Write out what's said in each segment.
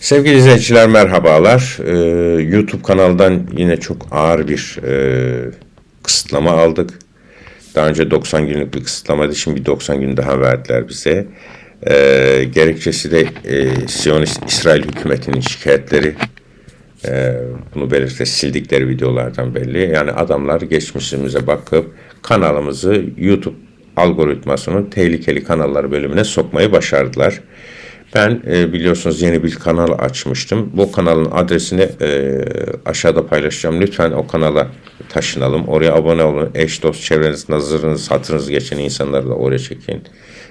Sevgili izleyiciler merhabalar. Ee, YouTube kanaldan yine çok ağır bir e, kısıtlama aldık. Daha önce 90 günlük bir kısıtlamaydı. Şimdi bir 90 gün daha verdiler bize. Ee, gerekçesi de e, Siyonist İsrail hükümetinin şikayetleri. Ee, bunu belirte sildikleri videolardan belli. Yani adamlar geçmişimize bakıp kanalımızı YouTube algoritmasının tehlikeli kanalları bölümüne sokmayı başardılar. Ben e, biliyorsunuz yeni bir kanal açmıştım. Bu kanalın adresini e, aşağıda paylaşacağım. Lütfen o kanala taşınalım. Oraya abone olun. Eş, dost, çevreniz, nazarınız, hatırınız geçen insanları da oraya çekin.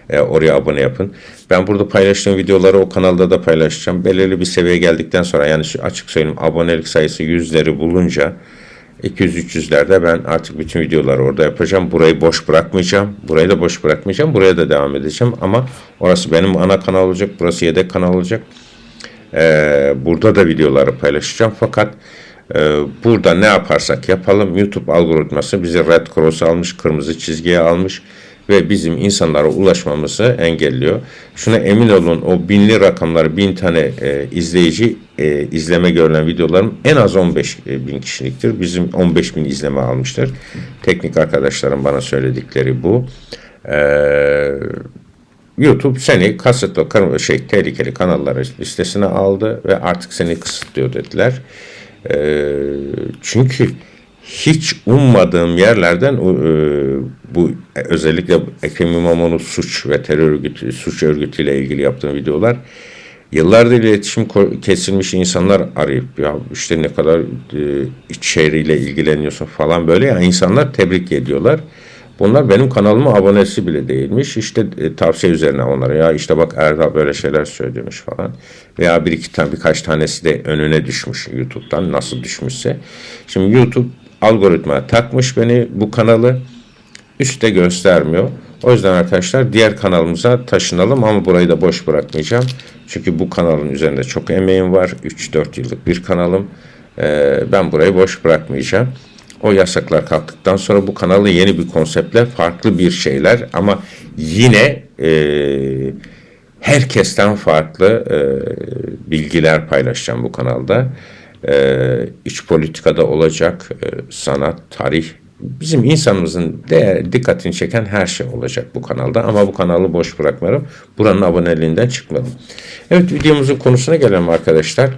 E, oraya abone yapın. Ben burada paylaştığım videoları o kanalda da paylaşacağım. Belirli bir seviyeye geldikten sonra yani açık söyleyeyim abonelik sayısı yüzleri bulunca 200-300'lerde ben artık bütün videoları orada yapacağım. Burayı boş bırakmayacağım. Burayı da boş bırakmayacağım. Buraya da devam edeceğim. Ama orası benim ana kanal olacak. Burası yedek kanal olacak. Ee, burada da videoları paylaşacağım. Fakat burada ne yaparsak yapalım YouTube algoritması bizi red cross almış, kırmızı çizgiye almış ve bizim insanlara ulaşmamızı engelliyor. Şuna emin olun o binli rakamlar, bin tane e, izleyici e, izleme görülen videolarım en az 15 bin kişiliktir. Bizim 15 bin izleme almıştır. Teknik arkadaşlarım bana söyledikleri bu. Eee YouTube seni kasıtlı şey tehlikeli kanalları listesine aldı ve artık seni kısıtlıyor dediler. Ee, çünkü hiç ummadığım yerlerden e, bu özellikle Ekrem İmamoğlu suç ve terör örgütü, suç örgütüyle ilgili yaptığım videolar yıllardır iletişim kesilmiş insanlar arayıp ya işte ne kadar e, içeriğiyle ilgileniyorsun falan böyle ya insanlar tebrik ediyorlar. Bunlar benim kanalımın abonesi bile değilmiş. İşte e, tavsiye üzerine onlara ya işte bak Erdal böyle şeyler söylüyormuş falan. Veya bir iki tane birkaç tanesi de önüne düşmüş YouTube'dan nasıl düşmüşse. Şimdi YouTube algoritma takmış beni bu kanalı üstte göstermiyor. O yüzden arkadaşlar diğer kanalımıza taşınalım ama burayı da boş bırakmayacağım. Çünkü bu kanalın üzerinde çok emeğim var. 3-4 yıllık bir kanalım. Ee, ben burayı boş bırakmayacağım. O yasaklar kalktıktan sonra bu kanalı yeni bir konseptle farklı bir şeyler ama yine e, herkesten farklı e, bilgiler paylaşacağım bu kanalda. E, iç politikada olacak, e, sanat, tarih, bizim insanımızın değer, dikkatini çeken her şey olacak bu kanalda ama bu kanalı boş bırakmıyorum. Buranın aboneliğinden çıkmadım. Evet videomuzun konusuna gelelim arkadaşlar.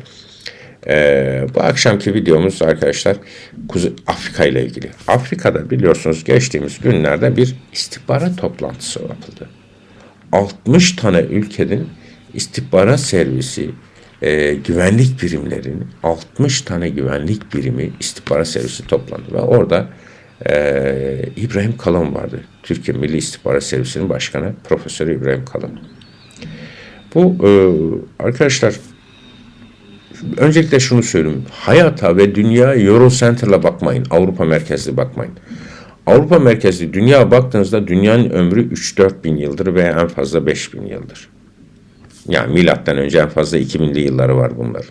Ee, bu akşamki videomuz arkadaşlar Kuzey Afrika ile ilgili. Afrika'da biliyorsunuz geçtiğimiz günlerde bir istihbarat toplantısı yapıldı. 60 tane ülkenin istihbarat servisi, e, güvenlik birimlerinin 60 tane güvenlik birimi istihbarat servisi toplandı ve orada e, İbrahim Kalın vardı. Türkiye Milli İstihbarat Servisi'nin başkanı Profesör İbrahim Kalın. Bu e, arkadaşlar öncelikle şunu söyleyeyim. Hayata ve dünya Eurocenter'la bakmayın. Avrupa merkezli bakmayın. Avrupa merkezli dünya baktığınızda dünyanın ömrü 3-4 bin yıldır veya en fazla 5 bin yıldır. Yani milattan önce en fazla 2000'li yılları var bunlar.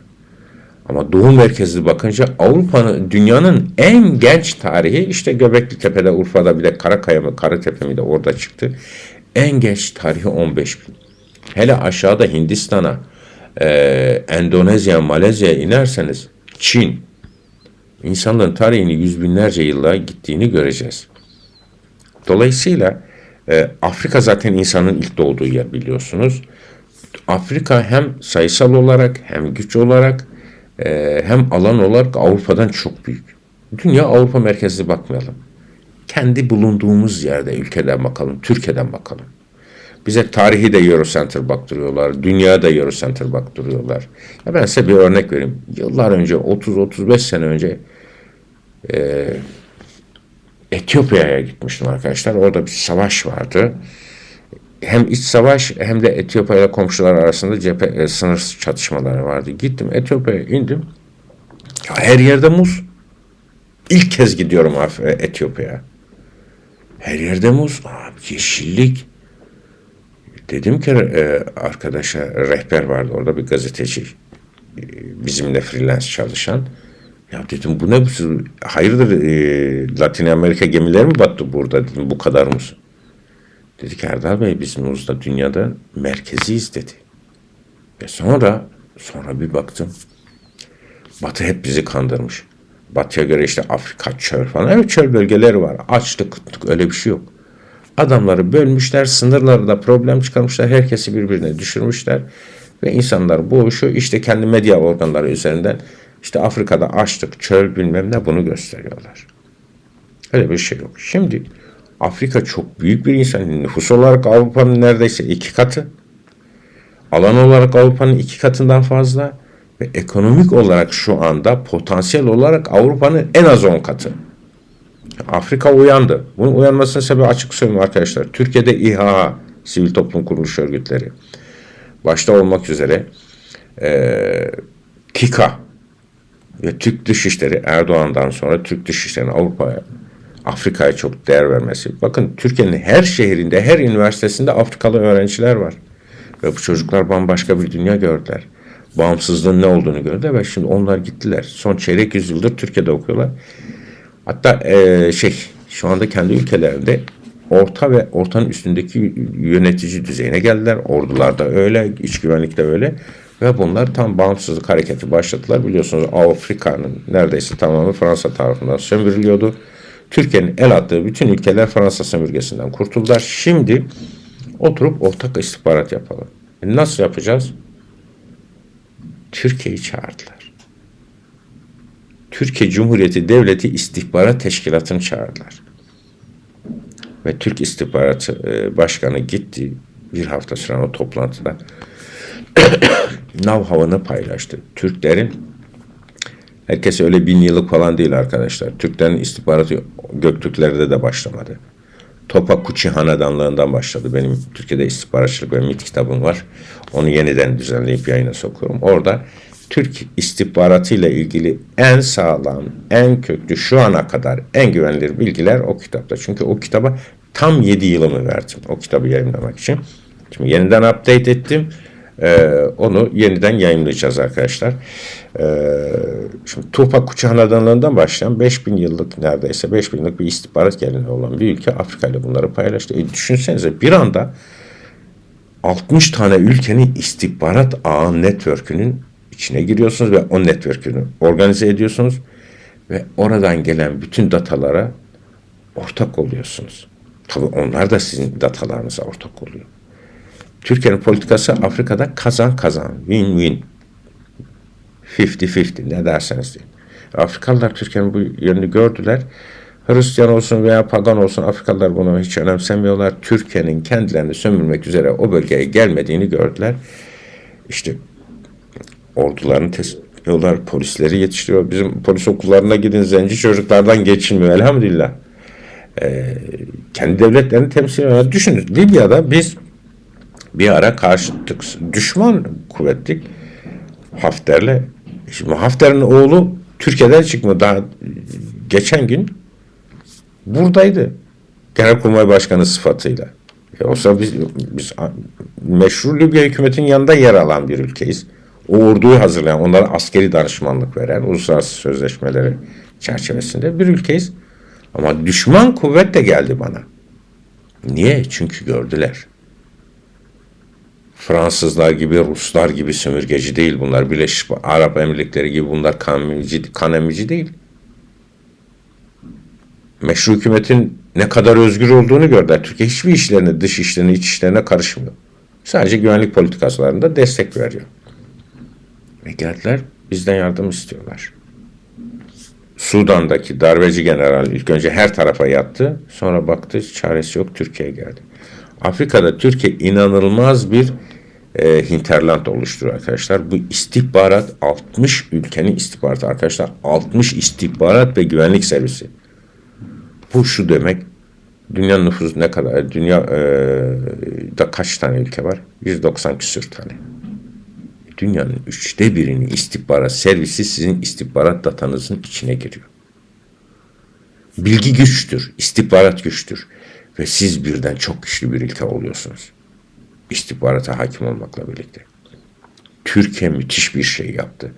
Ama doğu merkezli bakınca Avrupa'nın dünyanın en genç tarihi işte Göbekli Tepe'de Urfa'da bir de Karakaya mı Karatepe mi de orada çıktı. En genç tarihi 15 bin. Hele aşağıda Hindistan'a, e, Endonezya, Malezya'ya inerseniz Çin, insanlığın tarihini yüz binlerce yılla gittiğini göreceğiz. Dolayısıyla e, Afrika zaten insanın ilk doğduğu yer biliyorsunuz. Afrika hem sayısal olarak hem güç olarak e, hem alan olarak Avrupa'dan çok büyük. Dünya Avrupa merkezli bakmayalım. Kendi bulunduğumuz yerde ülkeden bakalım, Türkiye'den bakalım. Bize tarihi de Eurocenter baktırıyorlar, dünya da Eurocenter baktırıyorlar. Ya ben size bir örnek vereyim. Yıllar önce, 30-35 sene önce e, Etiyopya'ya gitmiştim arkadaşlar. Orada bir savaş vardı. Hem iç savaş hem de Etiyopya ile komşular arasında cephe e, sınır çatışmaları vardı. Gittim Etiyopya'ya indim. Ya her yerde muz. İlk kez gidiyorum Etiyopya'ya. Her yerde muz. Abi yeşillik. Dedim ki e, arkadaşa rehber vardı orada bir gazeteci. E, bizimle freelance çalışan. Ya dedim bu ne bu? Hayırdır e, Latin Amerika gemileri mi battı burada dedim bu kadar mı? Dedi ki Erdal Bey biz Muz'da dünyada merkeziyiz dedi. Ve sonra Sonra bir baktım. Batı hep bizi kandırmış. Batı'ya göre işte Afrika çöl falan. Evet çöl bölgeleri var. Açlık, öyle bir şey yok. Adamları bölmüşler, sınırlarda problem çıkarmışlar, herkesi birbirine düşürmüşler. Ve insanlar boğuşuyor. İşte kendi medya organları üzerinden işte Afrika'da açlık, çöl bilmem ne bunu gösteriyorlar. Öyle bir şey yok. Şimdi Afrika çok büyük bir insan. Nüfus olarak Avrupa'nın neredeyse iki katı. Alan olarak Avrupa'nın iki katından fazla. Ve ekonomik olarak şu anda potansiyel olarak Avrupa'nın en az 10 katı. Afrika uyandı. Bunun uyanmasının sebebi açık söyleyeyim arkadaşlar. Türkiye'de İHA, sivil toplum kuruluş örgütleri, başta olmak üzere e, KİKA ve Türk Dışişleri Erdoğan'dan sonra Türk Dışişleri'nin Avrupa'ya, Afrika'ya çok değer vermesi. Bakın Türkiye'nin her şehrinde, her üniversitesinde Afrikalı öğrenciler var. Ve bu çocuklar bambaşka bir dünya gördüler. Bağımsızlığın ne olduğunu gördüler ve şimdi onlar gittiler. Son çeyrek yüzyıldır Türkiye'de okuyorlar. Hatta eee, şey şu anda kendi ülkelerinde orta ve ortanın üstündeki yönetici düzeyine geldiler. Ordularda öyle, iç güvenlikte öyle. Ve bunlar tam bağımsızlık hareketi başlattılar. Biliyorsunuz Afrika'nın neredeyse tamamı Fransa tarafından sömürülüyordu. Türkiye'nin el attığı bütün ülkeler Fransa sömürgesinden kurtuldular. Şimdi oturup ortak istihbarat yapalım. E nasıl yapacağız? Türkiye'yi çağırdılar. Türkiye Cumhuriyeti Devleti İstihbarat Teşkilatı'nı çağırdılar. Ve Türk İstihbaratı e, Başkanı gitti bir hafta süren o toplantıda nav paylaştı. Türklerin herkes öyle bin yıllık falan değil arkadaşlar. Türklerin istihbaratı Göktürklerde de başlamadı. Topa Kuçi Hanedanlığından başladı. Benim Türkiye'de istihbaratçılık ve MIT kitabım var. Onu yeniden düzenleyip yayına sokuyorum. Orada Türk istihbaratı ile ilgili en sağlam, en köklü, şu ana kadar en güvenilir bilgiler o kitapta. Çünkü o kitaba tam 7 yılımı verdim o kitabı yayınlamak için. Şimdi yeniden update ettim. Ee, onu yeniden yayınlayacağız arkadaşlar. Ee, şimdi Tupac Kuçu Hanedanlığından başlayan 5000 yıllık neredeyse 5000 yıllık bir istihbarat geleneği olan bir ülke Afrika ile bunları paylaştı. E, düşünsenize bir anda 60 tane ülkenin istihbarat ağı network'ünün içine giriyorsunuz ve o network'ünü organize ediyorsunuz ve oradan gelen bütün datalara ortak oluyorsunuz. Tabii onlar da sizin datalarınıza ortak oluyor. Türkiye'nin politikası Afrika'da kazan kazan, win win. 50-50 ne derseniz deyin. Afrikalılar Türkiye'nin bu yönünü gördüler. Hristiyan olsun veya pagan olsun Afrikalılar bunu hiç önemsemiyorlar. Türkiye'nin kendilerini sömürmek üzere o bölgeye gelmediğini gördüler. İşte ordularını tesliyorlar, polisleri yetiştiriyor. Bizim polis okullarına gidin zenci çocuklardan geçilmiyor elhamdülillah. Ee, kendi devletlerini temsil ediyorlar. Düşünün Libya'da biz bir ara karşıttık. Düşman kuvvettik. Hafter'le. Şimdi Hafter'in oğlu Türkiye'den çıkmadı. Daha geçen gün buradaydı. Genelkurmay Başkanı sıfatıyla. E olsa biz, biz meşru Libya hükümetinin yanında yer alan bir ülkeyiz. O orduyu hazırlayan, onlara askeri danışmanlık veren, uluslararası sözleşmeleri çerçevesinde bir ülkeyiz. Ama düşman kuvvet de geldi bana. Niye? Çünkü gördüler. Fransızlar gibi, Ruslar gibi sömürgeci değil bunlar. Birleşik Arap Emirlikleri gibi bunlar kanemici, kanemici değil. Meşru hükümetin ne kadar özgür olduğunu gördüler. Türkiye hiçbir işlerine, dış işlerine, iç işlerine karışmıyor. Sadece güvenlik politikaslarında destek veriyor. Ve geldiler bizden yardım istiyorlar. Sudan'daki darbeci general ilk önce her tarafa yattı. Sonra baktı çaresi yok Türkiye'ye geldi. Afrika'da Türkiye inanılmaz bir e, hinterland oluşturuyor arkadaşlar. Bu istihbarat 60 ülkenin istihbaratı arkadaşlar. 60 istihbarat ve güvenlik servisi. Bu şu demek. Dünya nüfusu ne kadar? Dünya e, da kaç tane ülke var? 190 küsür tane. Dünyanın üçte birini istihbarat servisi sizin istihbarat datanızın içine giriyor. Bilgi güçtür, istihbarat güçtür ve siz birden çok güçlü bir ülke oluyorsunuz. İstihbarata hakim olmakla birlikte. Türkiye müthiş bir şey yaptı.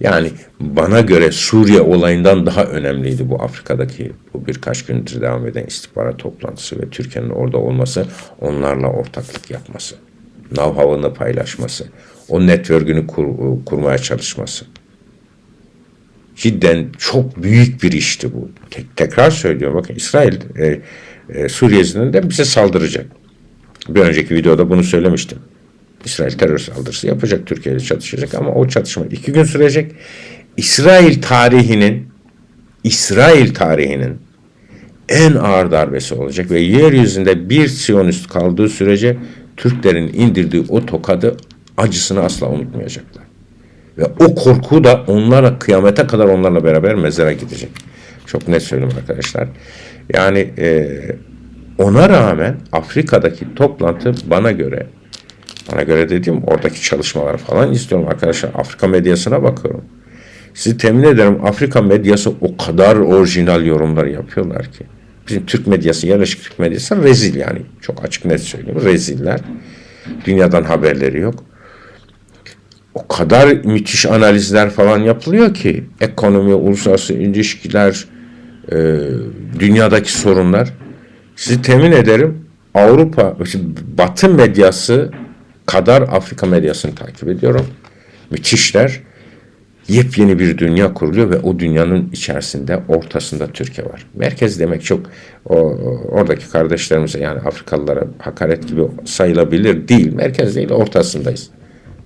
Yani bana göre Suriye olayından daha önemliydi bu Afrika'daki bu birkaç gündür devam eden istihbarat toplantısı ve Türkiye'nin orada olması, onlarla ortaklık yapması, know-how'ını paylaşması, o network'ünü kur- kurmaya çalışması. Cidden çok büyük bir işti bu. Tek, tekrar söylüyorum bakın İsrail e, e, Suriye zindinden bize saldıracak. Bir önceki videoda bunu söylemiştim. İsrail terör saldırısı yapacak, Türkiye ile çatışacak ama o çatışma iki gün sürecek. İsrail tarihinin İsrail tarihinin en ağır darbesi olacak ve yeryüzünde bir Siyonist kaldığı sürece Türklerin indirdiği o tokadı acısını asla unutmayacaklar. Ve o korku da onlara kıyamete kadar onlarla beraber mezara gidecek. Çok net söylüyorum arkadaşlar. Yani e, ona rağmen Afrika'daki toplantı bana göre bana göre dediğim oradaki çalışmalar falan istiyorum arkadaşlar. Afrika medyasına bakıyorum. Sizi temin ederim Afrika medyası o kadar orijinal yorumlar yapıyorlar ki. Bizim Türk medyası, yerleşik Türk medyası rezil yani. Çok açık net söyleyeyim. Reziller. Dünyadan haberleri yok. O kadar müthiş analizler falan yapılıyor ki. Ekonomi, uluslararası ilişkiler, e, dünyadaki sorunlar. Sizi temin ederim Avrupa, Batı medyası kadar Afrika medyasını takip ediyorum. Müthişler yepyeni bir dünya kuruluyor ve o dünyanın içerisinde ortasında Türkiye var. Merkez demek çok o, oradaki kardeşlerimize yani Afrikalılara hakaret gibi sayılabilir değil. Merkez değil ortasındayız.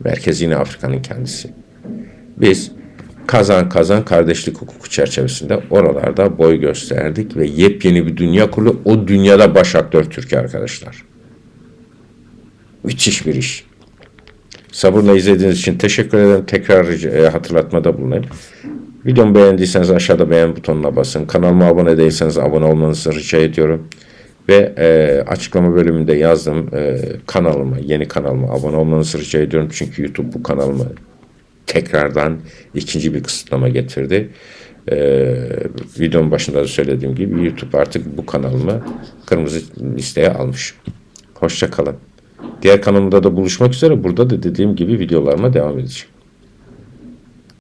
Merkez yine Afrika'nın kendisi. Biz kazan kazan kardeşlik hukuku çerçevesinde oralarda boy gösterdik ve yepyeni bir dünya kurulu. O dünyada baş aktör Türkiye arkadaşlar. Müthiş bir iş. Sabırla izlediğiniz için teşekkür ederim. Tekrar e, hatırlatmada bulunayım. Videomu beğendiyseniz aşağıda beğen butonuna basın. Kanalıma abone değilseniz abone olmanızı rica ediyorum. Ve e, açıklama bölümünde yazdım e, kanalıma, yeni kanalıma abone olmanızı rica ediyorum. Çünkü YouTube bu kanalımı tekrardan ikinci bir kısıtlama getirdi. E, videonun başında da söylediğim gibi YouTube artık bu kanalımı kırmızı listeye almış. Hoşça kalın. Diğer kanalımda da buluşmak üzere. Burada da dediğim gibi videolarıma devam edeceğim.